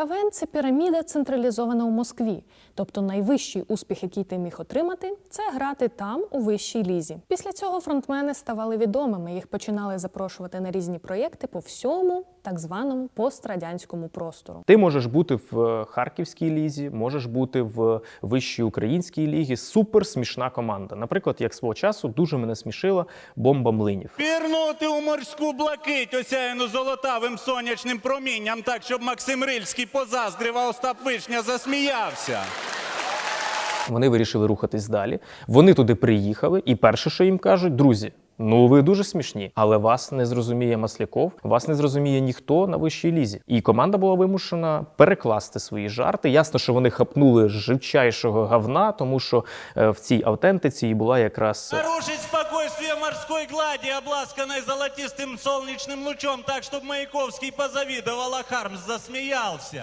КВН це піраміда централізована у Москві. Тобто найвищий успіх, який ти міг отримати, це грати там у вищій лізі. Після цього фронтмени ставали відомими. Їх починали запрошувати на різні проєкти по всьому так званому пострадянському простору. Ти можеш бути в е, Харківській лізі, можеш бути в вищій українській лігі. Супер смішна команда. Наприклад, як свого часу дуже мене смішила бомба млинів. Пірнути у морську блакить, осяяну золотавим сонячним промінням, так, щоб Максим Рильський позаздрив, а Остап Вишня засміявся. Вони вирішили рухатись далі. Вони туди приїхали, і перше, що їм кажуть, друзі. Ну, ви дуже смішні, але вас не зрозуміє Масляков, вас не зрозуміє ніхто на вищій лізі. І команда була вимушена перекласти свої жарти. Ясно, що вони хапнули з живчайшого говна, тому що е, в цій автентиці і була якраз е, Нарушить спокойствие морской глади, обласканной золотистым солнечным лучом, так, чтобы Маяковский позавидовал, а Хармс засмеялся.